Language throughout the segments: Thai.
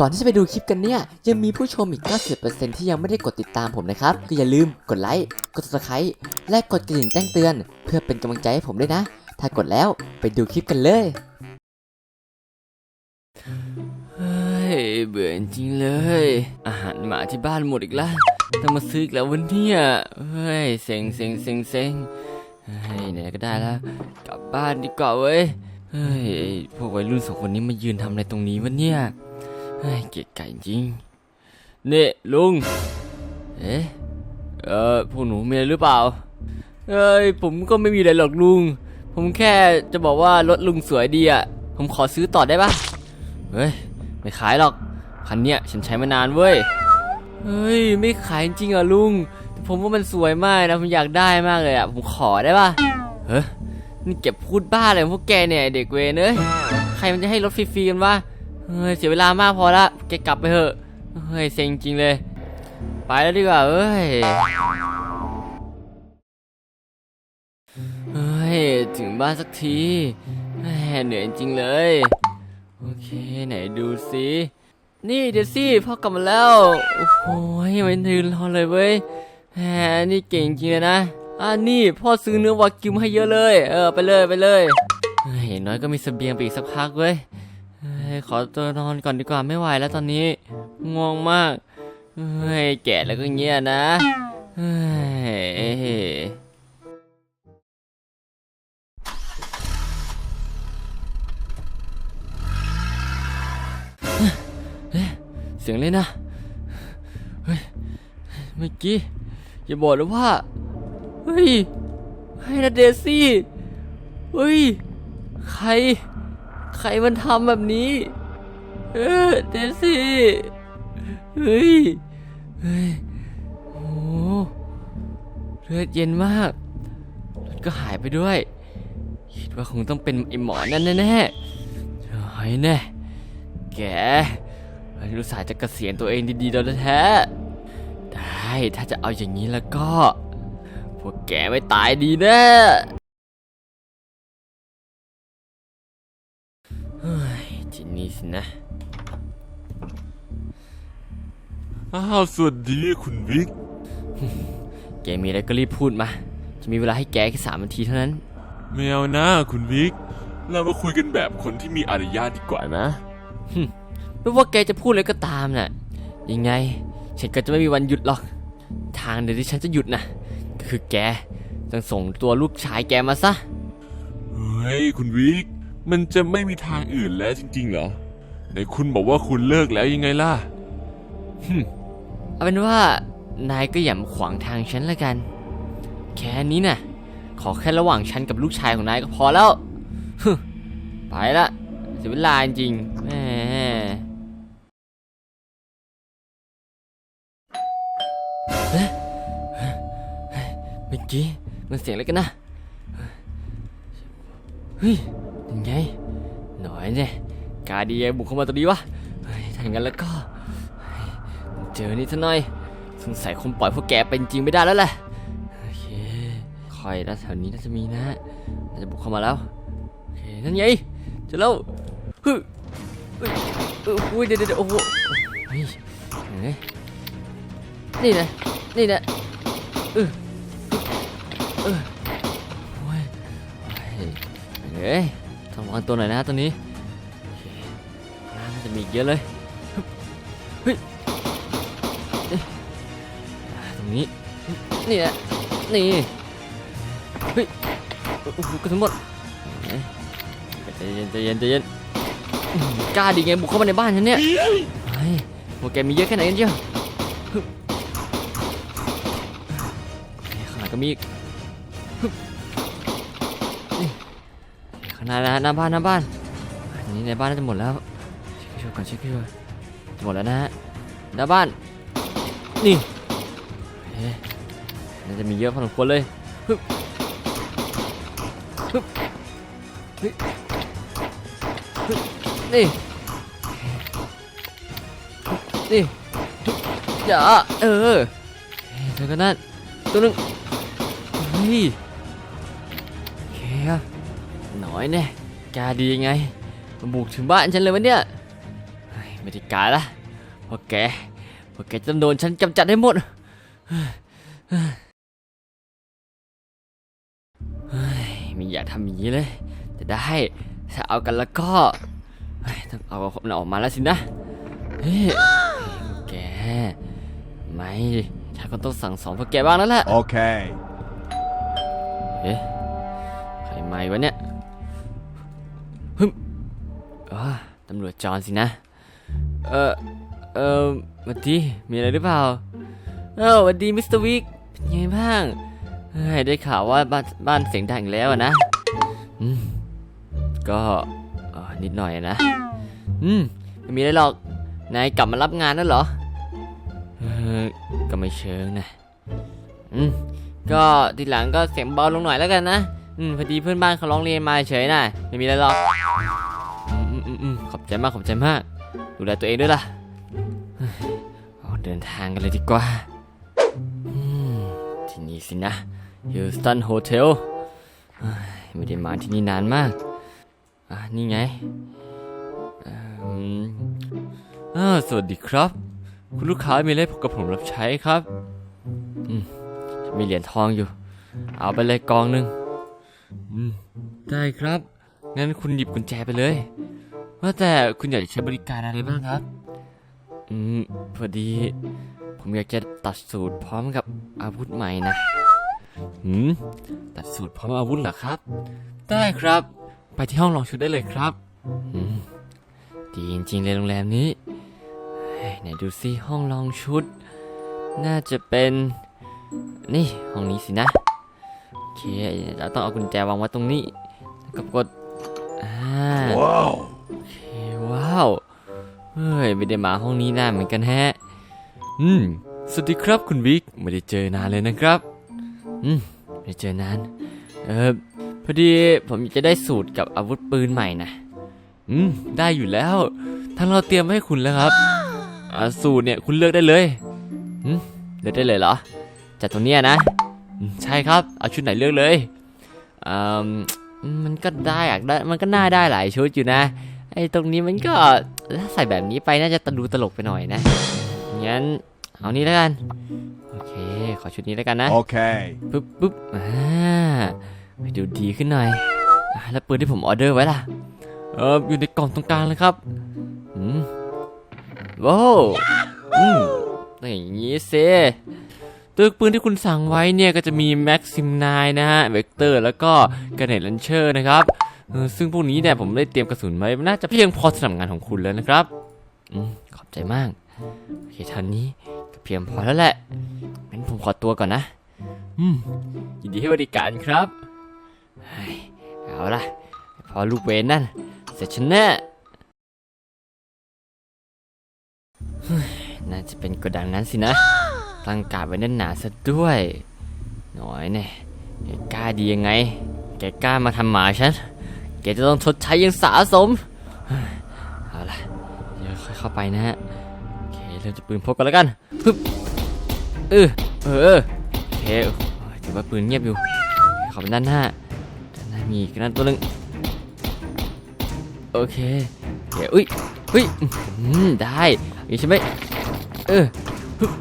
ก่อนที่จะไปดูคลิปกันเนี่ย ยังมีผู้ชมอีก 90%ที่ยังไม่ได้กดติดตามผมนะครับ ก็อย่าลืมกดไลค์ กด subscribe และกดกระดิ่งแจ้งเตือน เพื่อเป็นกำลังใจให้ผมด้วยนะ ถ้ากดแล้วไปดูคลิปกันเลยเฮ้ยเบื่อจริงเลย อาหารหมาที่บ้านหมดอีกแล้วต้องมาซื้ออีกแล้ววันนี้เฮ้ยเซ็งเซ็งเซ็งเซ็งเฮ้ยไหนก็ได้แล้ว กลับบ้านดีกว่าเว้ยเฮ้ยพวกวัยรุ่นสองคนนี้มายืนทำอะไรตรงนี้วะเนี่ย ฮ้ยเกลียดไก่จริงเนี่ยลุง เอ๊ะเออพวกหนูมีอะไรหรือเปล่า เอ้ยผมก็ไม่มีอะไรหรอกลุง ผมแค่จะบอกว่ารถลุงสวยดีอะ ผมขอซื้อต่อได้ปะเฮ้ยไม่ขายหรอก คันเนี้ยฉันใช้มานานเว้ย เฮ้ยไม่ขายจริงเหรอลุง ผมว่ามันสวยมากนะผมอยากได้มากเลยอะผมขอได้ปะเฮ้ยนี่เก็บพูดบ้าอะไรพวกแกเนี่ยเด็กเวรเอ้ยใครมันจะให้รถฟรีๆกันวะ เฮ้ยเสียเวลามากพอละแกกลับไปเถอะเฮ้ยเซ็งจริงเลย ไปแล้วดีกว่าเอ้ยเฮ้ยถึงบ้านสักทีแหมเหนื่อยจริงเลย โอเคไหนดูสินี่เดี๋ยวสิพ่อกลับมาแล้ว โอ้โหไม่ยืนรอเลยเว้ยแหมนี่เก่งจริงเลยนะอ่านี่พ่อซื้อเนื้อวากิวมาให้เยอะเลย เออไปเลยไปเลยเฮ้ยน้อยก็มีเสบียงไปอีกสักพักเว้ย ขอตัวนอนก่อนดีกว่าไม่ไหวแล้วตอนนี้ง่วงมากเฮ้ยแก่แล้วก็เงี้ยนะเฮ้ยเสียงเลยนะเฮ้ยเมื่อกี้อย่าบอกนะว่าเฮ้ยให้นะเดซี่เฮ้ยใคร รมันทำแบบนี้ เออเดซี่เฮ้ย เฮ้ยโอ้โหเลือดเย็นมากเลือดก็หายไปด้วย คิดว่าคงต้องเป็นไอหมอนั่นแน่ๆเฮ้ยแน่แกรู้สาห์จะเกษียณตัวเองดีๆแล้วแท้ได้ถ้าจะเอาอย่างนี้แล้วก็ พวกแกไม่ตายดีแน่ นี้สินะอ้าวสวัสดีคุณวิก แกมีอะไรก็รีบพูดมา จะมีเวลาให้แกแค่สามนาทีเท่านั้น ไม่เอานะคุณวิก เรามาคุยกันแบบคนที่มีอารยาทดีกว่านะไม่ว่าแกจะพูดอะไรก็ตามน่ะ ยังไง ฉันก็จะไม่มีวันหยุดหรอก ทางเดียวที่ฉันจะหยุดน่ะก็คือแกต้องส่งตัวลูกชายแกมาซะ เฮ้ย คุณวิก มันจะไม่มีทางอื่นแล้วจริง ๆ เหรอไหนคุณบอกว่าคุณเลิกแล้วยังไงล่ะเอาเป็นว่านายก็อย่ามาขวางทางฉันละกัน แค่นี้น่ะ ขอแค่ระหว่างฉันกับลูกชายของนายก็พอแล้วฮึไปละเสียเวลาจริงแหมเอ๊ะเมื่อกี้มันเสียงอะไรกันนะเฮ้ย ยังไง หน่อยเนี่ยกาดีไอบุกเข้ามาตรงนี้วะเฮ้ยถ้าอย่างนั้นแล้วก็ เจอนี่ซะหน่อย สงสัยคงปล่อยพวกแกเป็นจริงไม่ได้แล้วแหละโอเคคอยนะแถวนี้น่าจะมีนะน่าจะบุกเข้ามาแล้วโอเคนั่นไงเจอแล้วฮึเฮ้ยเอออุ้ยเดี๋ยวเดี๋ยวโอ้โหเฮ้ยนี่นะนี่นะเออเออโอ้ยเฮ้ย ระวังตัวหน่อยนะตอนนี้น่าจะมีเยอะเลยตรงนี้นี่นะนี่เฮ้ยโอ้โหกระสุนหมดเฮ้ยใจเย็นใจเย็นใจเย็นกล้าดีไงบุกเข้ามาในบ้านฉันเนี่ยเฮ้ยพวกแกมีเยอะแค่ไหนกันเชียวฮึบเฮ้ยข้างหลังก็มีอีกางหน้านะหน้าบ้านหน้าบ้านอันนี้ในบ้านน่าจะหมดแล้วเช็คช่วยก่อนเช็คช่วยจะหมดแล้วนะฮะหน้าบ้านนี่น่าจะมีเยอะพอสมควรเลยฮึบฮึบฮึบนี่นี่อย่าเออเจอกันนั่นตัวนึงเฮ้ย น่อยแน่กล้าดียังไงมาบุกถึงบ้านฉันเลยวะเนี่ยเฮ้ยไม่ได้การละเพราะแกเพราะแกจะโดนฉันกำจัดให้หมดเฮ้ยไม่อยากทำอย่างนี้เลย จะได้ถ้าเอากันแล้วก็เฮ้ยต้องเอาคนออกมาแล้วสินะเฮ้ยพวกแกไม่ฉันก็ต้องสั่งสอนพวกแกบ้างแล้วแหละ Okay. เอ๊ะใครมาอีกวะเนี่ย ตำรวจจอนสินะ เออเออวัสดี มีอะไรหรือเปล่า เออวัสดีมิสเตอร์วิกเป็นไงบ้าง เฮ้ย ได้ข่าวว่าบ้านบ้านเสียงดังอีกแล้วนะ อืม ก็เออนิดหน่อยนะ อืม ไม่มีอะไรหรอก นายกลับมารับงานแล้วเหรอ เออก็ไม่เชิงนะ อืม ก็ทีหลังก็เสียงเบาลงหน่อยแล้วกันนะ อืม พอดีเพื่อนบ้านเขาร้องเรียนมาเฉยน่ะไม่มีอะไรหรอก อืมอืมขอบใจมากขอบใจมาก ดูแลตัวเองด้วยล่ะเฮ้ยออกเดินทางกันเลยดีกว่าอืมที่นี่สินะฮิลสตันโฮเทลไม่ได้มาที่นี่นานมาก อะ นี่ไงอืมอ่าสวัสดีครับ คุณลูกค้ามีอะไรกับผมรับใช้ครับ อืม มีเหรียญทองอยู่ เอาไปเลยกองหนึ่งอืม ได้ครับ งั้นคุณหยิบกุญแจไปเลย ว่าแต่คุณอยากจะใช้บริการอะไรบ้างครับ อืม พอดี ผมอยากจะตัดสูตรพร้อมกับอาวุธใหม่นะหืม ตัดสูตรพร้อมอาวุธเหรอครับ ได้ครับ ไปที่ห้องลองชุดได้เลยครับอืมดีจริงๆเลยโรงแรมนี้เฮ้ยไหนดูซิห้องลองชุด น่าจะเป็น นี่ห้องนี้สินะโอเคเราต้องเอากุญแจวางไว้ตรงนี้แล้วก็กดอ่า Whoa. โอ เคว้าว เฮ้ยไม่ได้มาห้องนี้นานเหมือนกันแฮะ อืม สวัสดีครับคุณวิกไม่ได้เจอนานเลยนะครับ อืมไม่ได้เจอนาน เออพอดีผมจะได้สูตรกับอาวุธปืนใหม่นะ อืม ได้อยู่แล้วทางเราเตรียมไว้ให้คุณแล้วครับอ่าสูตรเนี่ยคุณเลือกได้เลยอืมเลือกได้เลยเหรอจากตรงเนี้ยนะ ใช่ครับ เอาชุดไหนเลือกเลยอืมมันก็ได้อยากได้ มันก็น่าได้หลายชุดอยู่นะ ไอ้ตรงนี้มันก็ถ้าใส่แบบนี้ไปน่าจะตะดูตลกไปหน่อยนะงั้นเอานี้แล้วกันโอเค ขอชุดนี้แล้วกันนะ Okay. ปุ๊บปุ๊บอ่าไปดูดีขึ้นหน่อยอ่าแล้วปืนที่ผมออเดอร์ไว้ล่ะเอออยู่ในกล่องตรงกลางเลยครับอืมว้าวอืมต้องอย่างนี้สิตัวปืนที่คุณสั่งไว้เนี่ยก็จะมีแม็กซิมนนะฮะเวกเตอร์แล้วก็กระเนตลันเชอร์นะครับ เออซึ่งพวกนี้เนี่ยผมได้เตรียมกระสุนไว้น่าจะเพียงพอสำหรับงานของคุณแล้วนะครับอืมขอบใจมากโอเคท่านี้ก็เพียงพอแล้วแหละงั้นผมขอตัวก่อนนะ อืมยินดีให้บริการครับเอาล่ะพอลูกเวนนั่นเสร็จฉันแน่น่าจะเป็นกระดังนั้นสินะตั้งการดไว้แน่นหนาซะด้วย หน่อยเนี่ยแกกล้าดียังไง แกกล้ามาทำหมาฉัน แกจะต้องชดใช้อยังสาสม เอาล่ะ เดี๋ยวค่อยเข้าไปนะฮะ โอเค เริ่มจะปืนพกกันแล้วกันปึ๊บเออเออโอเคโอ้ยถือว่าปืนเงียบอยู่ข้าไปด้านหน้าด้านหน้ามีอีกนั่นตัวหนึงโอเคเดี๋ยวอุ้ยอุ้ยอื้อหือได้อีใช่ไหมเออปึ๊บ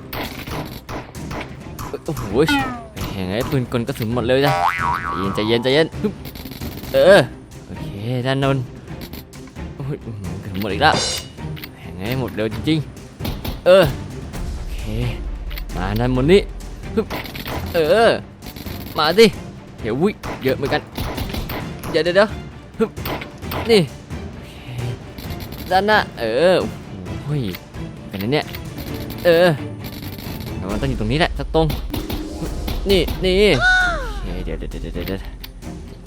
โอ้โหแหงไอ้ปืนกลกระสุนหมดเลยจ้ะใจเย็นใจเย็นใจเย็นปึ๊บเออ โอเคด้านโนนโอ้ยอื้อหือกระสุนหมดอีกแล้ว แหงให้หมดเร็วจริงๆ เออ โอเค มาด้านบนนี้ฮึบเออ มาสิเดี๋ยววิเยอะเหมือนกัน เดี๋ยวเดี๋ยวเดี๋ยวฮึบนี่โอเคด้านหน้า เออ โอ้ยเป็นนั้นเนี่ย เออมันต้องอยู่ตรงนี้แหละสักตรงฮึบนี่นี่โอเคเดี๋ยวเดี๋ยวเดี๋ยวเดี๋ยวเดี๋ยว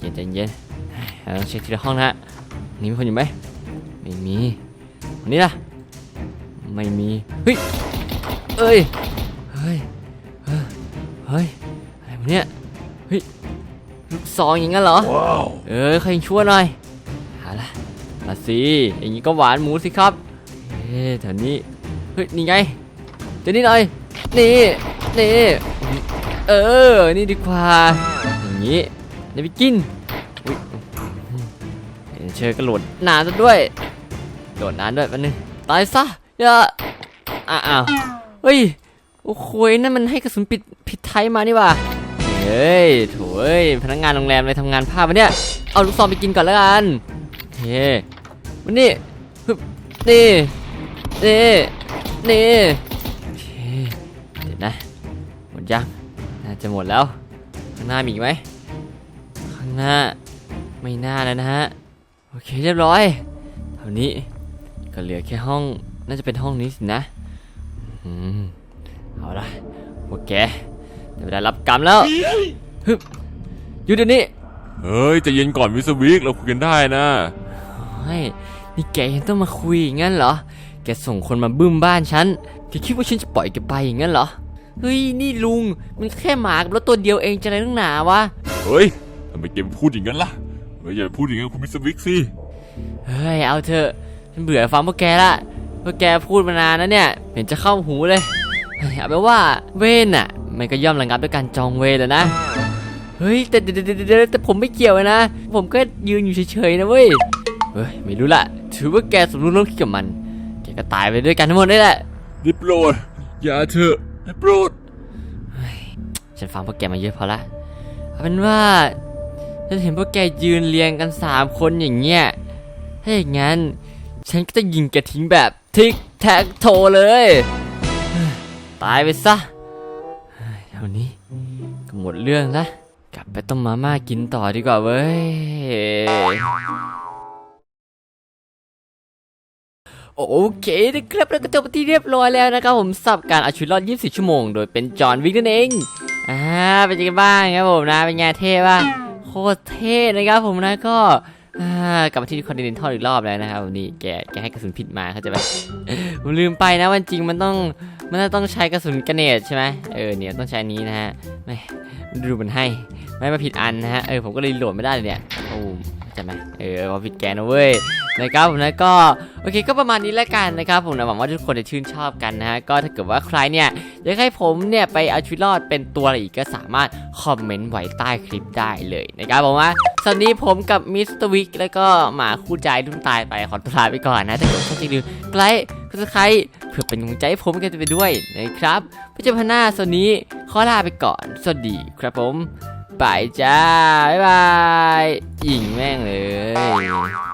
ใจเย็นใจเย็น เราต้องเช็คทีละห้องนะฮะนี่มีคนอยู่ไหมไม่มีคนนี้ล่ะไม่มีเฮ้ยเอ้ยเฮ้ยเฮ้ยเฮ้ยอะไรวะเนี่ยเฮ้ยลูกซองอย่างงั้นเหรอ Whoa. เออใครยังชั่วหน่อยเอาละมาสิอย่างนี้ก็หวานหมูสิครับเอ๊ะแถวนี้เฮ้ยนี่ไงเดี๋ยวนี้หน่อยนี่นี่เออนี่ดีกว่าอย่างนี้เดี๋ยวไปกินอุ้ย เห็นเชอกระโดดนาซะด้วยโดดนานด้วยแป๊บนึงตายซะอย่าอ้าวเฮ้ยโอ้โหนั่นมันให้กระสุนปิดผิดไทยมานี่ว่าเฮ้ยโถยพนักงานโรงแรมเลยทำงานพลาดปะเนี่ยเอาลูกซองไปกินก่อนแล้วกันเฮ้วันนี้นี่นี่นี่เคเดี๋ยวนะหมดยังน่าจะหมดแล้ว ข้างหน้ามีอีกไหมข้างหน้าไม่น่าแล้วนะฮะ โอเคเรียบร้อยเท่านี้ก็เหลือแค่ห้องน่าจะเป็นห้องนี้สินะอืมเอาละพวกแกเดี๋ยวได้รับกรรมแล้วฮึบหยุดเดี๋ยวนี้เฮ้ยใจะเย็นก่อนมิสเตอร์วิกเราคุยกันได้นะเฮ้ยนี่แกยังต้องมาคุยอย่างนั้นเหรอ แกส่งคนมาบึ้มบ้านฉันแกคิดว่าฉันจะปล่อยแกไปอย่างนั้นเหรอ เฮ้ยนี่ลุงมันแค่หมากับรถตัวเดียวเองจะอะไรนักหนาวะ เฮ้ยทำไมแกพูดอย่างนั้นล่ะเฮ้ยอย่าไปพูดอย่างนั้นคุณมิสเตอร์วิกสิ เฮ้ย เอาเถอะ ฉันเบื่อฟังพวกแกละพวกแกพูดมานานแล้วเนี่ย เห็นจะเข้าหูเลยเฮ้ยเอาเป็นว่าเวนน่ะ มันก็ย่อมระงับด้วยการจองเวรแล้วนะ เฮ้ยแต่แต่แต่แต่แต่ผมไม่เกี่ยวนะ ผมก็ยืนอยู่เฉยๆนะเว้ย เฮ้ย ไม่รู้ละ ถือว่าแกสมรู้ร่วมคิดกับมัน แกก็ตายไปด้วยกันทั้งหมดนี่แหละ ได้โปรด อย่าเถอะได้โปรด ฉันฟังพวกแกมาเยอะพอละเอาเป็นว่า ฉันเห็นพวกแกยืนเรียงกันสามคนอย่างเงี้ย ถ้าอย่างงั้น ฉันก็จะยิงแกทิ้งแบบทิกแท็กโทเลย ตายไปซะเท่านี้ก็หมดเรื่องละ กลับไปต้มมาม่ากินต่อดีกว่าเว้ย โอเคนะครับแล้วก็จบที่เรียบร้อยแล้วนะครับผมสับการเอาชีวิตรอด 24 ชั่วโมง โดยเป็นจอห์นวิกนั่นเอง อ่า เป็นยังไงบ้างครับผมนะ เป็นไงเท่ป่ะ ตรเท่นะครับผมนะก็กลับมาที่คอนติเนนทัลอีกรอบแล้วนะครับวันนี้แกแกให้กระสุนผิดมาเข้าใจไหมผมลืมไปนะวันจริงมันต้อง มันต้องใช้กระสุนกระเนตใช่ไหมเออเนี่ยต้องใช้นี้นะฮะไม่ดูมันให้ไม่มาผิดอันนะฮะเออผมก็เลยโหลดไม่ได้เลยเนี่ยโอ้เข้าใจไหมเออว่าผิดแกนะเว้ยนะครับผมนะก็โอเคก็ประมาณนี้แล้วกันนะครับผมนะหวังว่าทุกคนจะชื่นชอบกันนะฮะก็ถ้าเกิดว่าใครเนี่ยอยากให้ผมเนี่ยไปเอาชีวิตรอดเป็นตัวอะไรอีกก็สามารถคอมเมนต์ไว้ใต้คลิปได้เลยนะครับผมว่าสวัสดีผมกับมิสเตอร์วิกแล้วก็หมาคู่ใจรุ่นตายไปขอตัวลาไปก่อนนะถ้าเกิดชอบจริงๆไลค์ับสไครต์เพื่อเป็นกำลังใจให้ผมกันไปด้วยนะครับพเจ้าพน้าส่วนนี้ขอลาไปก่อน สวัสดีครับผมบายจ้า บ๊ายบายยิงแม่งเลย